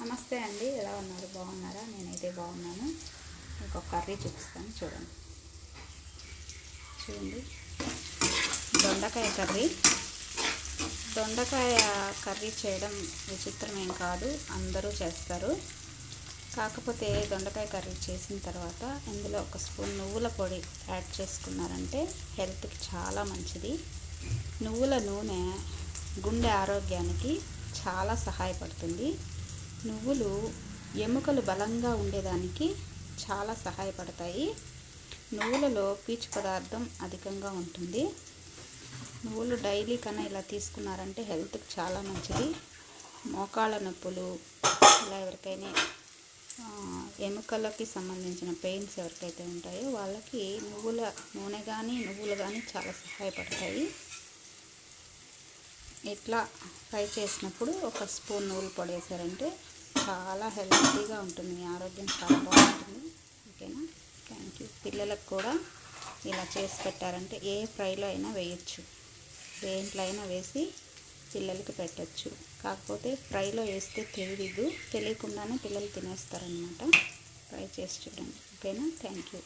నమస్తే అండి ఎలా ఉన్నారు? బాగున్నారా? నేనైతే బాగున్నాను. ఇంకొక కర్రీ చూపిస్తాను చూడండి. చూడండి. దొండకాయ కర్రీ. దొండకాయ కర్రీ చేయడం విచిత్రం ఏం కాదు అందరూ చేస్తారు. కాకపోతే దొండకాయ కర్రీ చేసిన తర్వాత ఇందులో ఒక స్పూన్ నువ్వుల పొడి యాడ్ చేసుకున్నారంటే హెల్త్కి చాలా మంచిది. నువ్వుల నూనె గుండె ఆరోగ్యానికి చాలా సహాయపడుతుంది. నువ్వులు ఎముకలు బలంగా ఉండేదానికి చాలా సహాయపడతాయి. నువ్వులలో పీచు పదార్థం అధికంగా ఉంటుంది. నువ్వులు డైలీ కన్నా ఇలా తీసుకున్నారంటే హెల్త్కి చాలా మంచిది. మోకాళ్ళ నొప్పులు ఇలా ఎవరికైనా ఎముకలకి సంబంధించిన పెయిన్స్ ఎవరికైతే ఉంటాయో వాళ్ళకి నువ్వుల నూనె కానీ నువ్వులు కానీ చాలా సహాయపడతాయి. ఇట్లా ఫ్రై చేసినప్పుడు ఒక స్పూన్ నూలు పొడి వేసారంటే చాలా హెల్తీగా ఉంటుంది మీ ఆరోగ్యం చాలా బాగుంటుంది. ఓకేనా? థ్యాంక్ యూ పిల్లలకు కూడా ఇలా చేసి పెట్టారంటే ఏ ఫ్రైలో అయినా వేయచ్చు. దేంట్లో అయినా వేసి పిల్లలకి పెట్టచ్చు. కాకపోతే ఫ్రైలో వేస్తే తెలియదు తెలియకుండానే పిల్లలు తినేస్తారనమాట ఫ్రై చేసి చూడండి. ఓకేనా? Thank you